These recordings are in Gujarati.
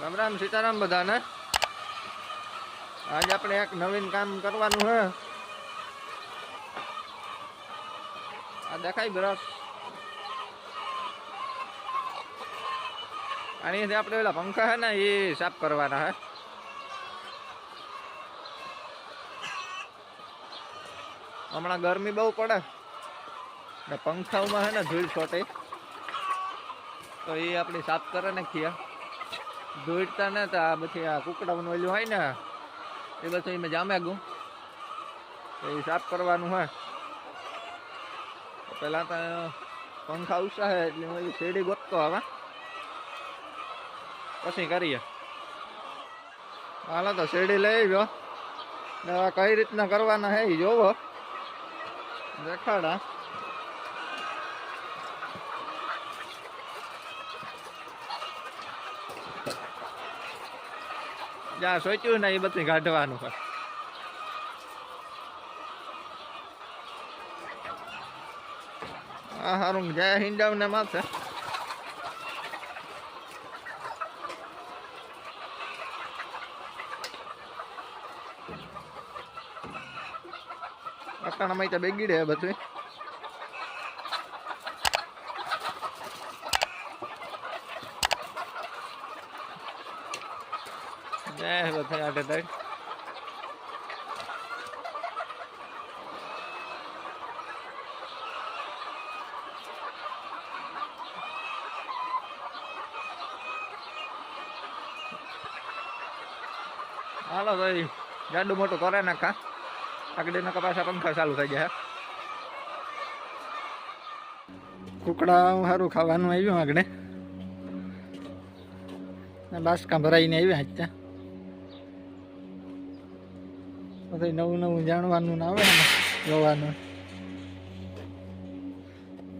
રામ રામ સીતારામ બધાને. આજે આપણે એક નવીન કામ કરવાનું છે આ દેખાય બ્રશ. આની આપણે પેલા પંખા છે ને એ સાફ કરવાના હે. હમણાં ગરમી બહુ પડે. ને પંખાઓમાં છે ને, ધૂળ છોટે. તો એ આપણી સાફ કરે નાખીએ ધોઈતા ને તો આ પછી આ કુકડાઓનું ઓલું હોય ને, એ બધું એમાં જામે ગયું. એ સાફ કરવાનું હોય. પહેલાં તો પંખા ઉષા હે એટલે હું શેરડી ગોતતો હવે. પછી કરીએ. હાલો તો શેરડી લઈ આવ્યો. ને કઈ રીતના કરવાના એ જોવો. દેખાડા. જ્યાં સોચ્યું ને એ બધું કાઢવાનું હોય. આ હારું, જય હિંડાવ ને માથે. અટાણામાં તો બેગીડે બધું જય બધા આટે તઈ હાલો ભાઈ જાડું મોટું કરે નાખા આગળ ના પાછા પંખા ચાલુ થઈ જાય કુકડા સારું ખાવાનું આવ્યું આગળ. બાસકા ભરાઈને આવ્યા અત્યારે. બધું નવું નવું જાણવાનું આવે ને જોવાનું.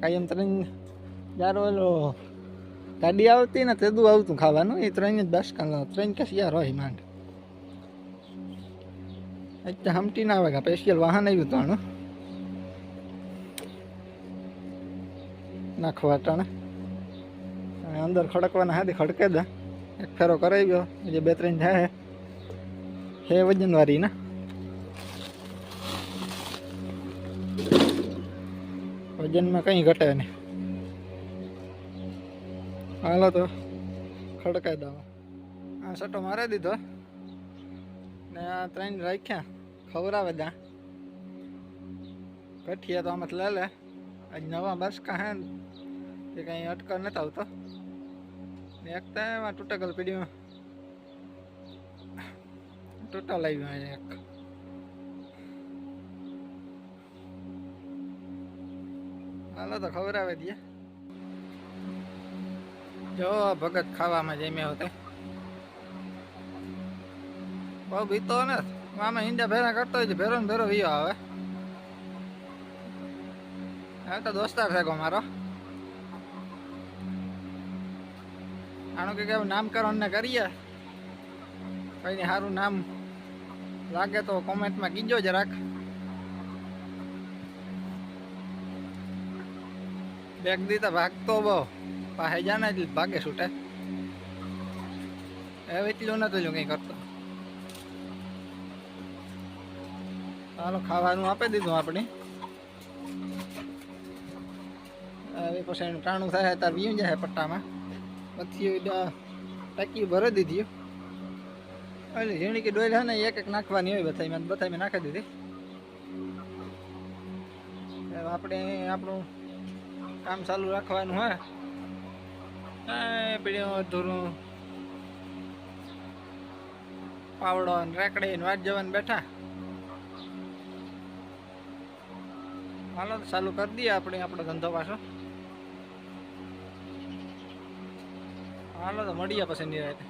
કાયમ ત્રણ યાર ઓલો ગાડી આવતી ને તેદું આવતું ખાવાનું. એ ત્રણ જ બાસકા ત્રણ કે શિયાર હોય માંડ. એટલે હમટી ના આવે સ્પેશિયલ વાહન આવ્યું તાણું નાખવા ટાણે અંદર ખડકવાના હાથી ખડકે દે. એક ફેરો કરાવ્યો જે બે ત્રણ જાય. હે વજનવારી ના. વજનમાં કંઈ ઘટે નહીં. હાલો તો, ખડકાઈ દો. આ સટો મારી દીધો. ને આ ત્રણ રાખ્યા. ખવડાવે દા કઠિયા તો આમાં લે લે. આજ નવા બસ કાહે એ કંઈ અટકર નથી આવતો. ને એક તો એમાં તૂટકલ પીડીમાં આવ્યું અહીંયા એક. હાલો તો ખવડાવે દે. જો, ભગત ખાવામાં જમ્યા હોતે બહુ બીતો ને. આમાં ઈંડા ભેરા કરતો હોય ભેરો ને ભેરો વિયો આવે. હવે તો દોસ્તાર છે મારો. આનું કંઈક એવું નામકરણ ને કરીએ. કઈ સારું નામ લાગે તો કોમેન્ટમાં કીજો જરાક. બેગ દીધા ભાગતો બહુ. પાસે જાને એટલે ભાગે છૂટે. હવે એટલું નતું કંઈ કરતો. ચાલો ખાવાનું આપી દીધું આપણે. હવે પછી એનું ટાણું થાય તાર વીં જાય પટ્ટામાં. પછી ટાંકી ભરી દીધી. એટલે ઝીણી કે ડોલ ને, એક એક નાખવાની હોય બધાય મેં મેં નાખી દીધી. આપણે આપણું કામ ચાલુ રાખવાનું હોય પીડીઓ અધૂરું પાવડો ને રેકડી ને વાટ જવાને બેઠા. હાલો ચાલુ કરી દઈએ આપણે, આપણો ધંધો પાછો. હાલો, તો મળીએ પછી નિરાતે.